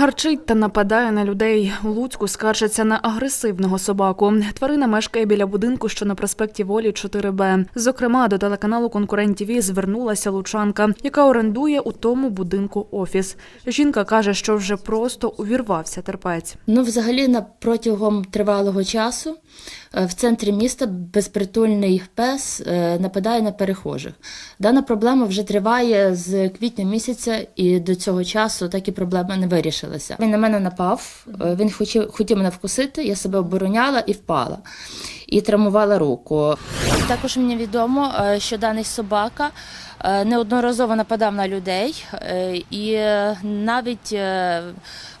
Гарчить та нападає на людей. У Луцьку скаржаться на агресивного собаку. Тварина мешкає біля будинку, що на проспекті Волі 4Б. Зокрема, до телеканалу Конкурент ТВ звернулася лучанка, яка орендує у тому будинку офіс. Жінка каже, що вже просто увірвався терпець. Ну, взагалі, на протягом тривалого часу е, в центрі міста безпритульний пес е, нападає на перехожих. Дана проблема вже триває з квітня місяця, і до цього часу так і проблема не вирішилася. Він на мене напав, е, він хотів, хотів мене вкусити, я себе обороняла і впала. І травмувала руку. Також мені відомо, е, що даний собака е, неодноразово нападав на людей е, і навіть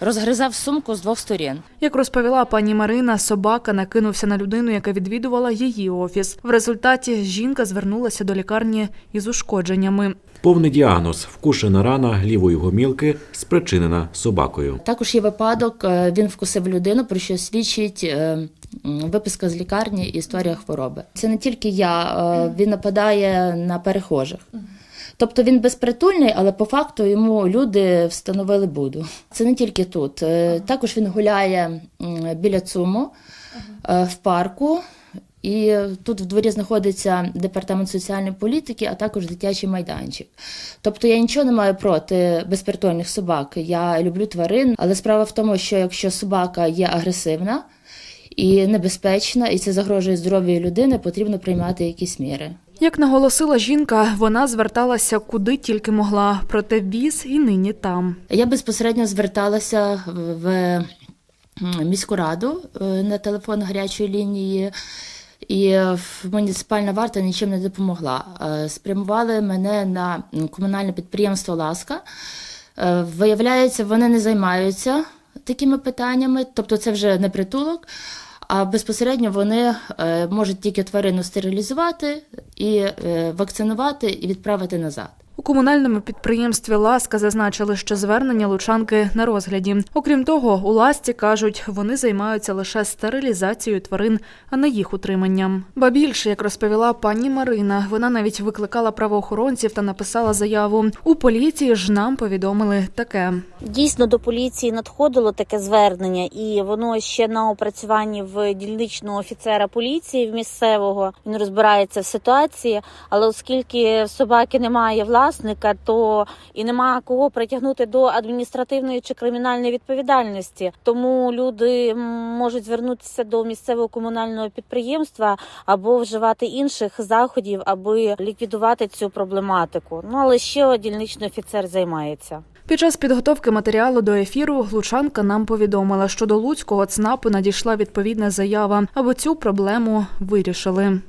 розгризав сумку з двох сторін. Як розповіла пані Марина, собака накинувся на людину, яка відвідувала її офіс. В результаті жінка звернулася до лікарні із ушкодженнями. Повний діагноз вкушена рана лівої гомілки, спричинена собакою. Також є випадок, він вкусив людину, про що свідчить виписка з лікарні і історія хвороби. Це не тільки я, е, він нападає на перехожих. Тобто він безпритульний, але по факту йому люди встановили буду. Це не тільки тут. Е, Також він гуляє біля ЦУМу е, в парку. І тут в дворі знаходиться департамент соціальної політики, а також дитячий майданчик. Тобто я нічого не маю проти безпритульних собак. Я люблю тварин, але справа в тому, що якщо собака є агресивна і небезпечна, і це загрожує здоров'ю людини, потрібно приймати якісь міри. Як наголосила жінка, вона зверталася куди тільки могла, проте віз і нині там. Я безпосередньо зверталася в- міську раду е, на телефон гарячої лінії. І муніципальна варта нічим не допомогла. Е, Спрямували мене на комунальне підприємство Ласка. Е, Виявляється, вони не займаються такими питаннями, тобто це вже не притулок, а безпосередньо вони е, можуть тільки тварину стерилізувати і е, вакцинувати і відправити назад. У комунальному підприємстві Ласка зазначили, що звернення лучанки на розгляді. Окрім того, у Ласці кажуть, вони займаються лише стерилізацією тварин, а не їх утриманням. Ба більше, як розповіла пані Марина, вона навіть викликала правоохоронців та написала заяву. У поліції ж нам повідомили таке. Дійсно до поліції надходило таке звернення, і воно ще на опрацюванні в дільничного офіцера поліції в місцевого. Він розбирається в ситуації. Але оскільки собаки немає власника, то і нема кого притягнути до адміністративної чи кримінальної відповідальності. Тому люди можуть звернутися до місцевого комунального підприємства або вживати інших заходів, аби ліквідувати цю проблематику. Ну але ще дільничний офіцер займається. Під час підготовки матеріалу до ефіру Лучанка нам повідомила, що до Луцького ЦНАПу надійшла відповідна заява, аби цю проблему вирішили.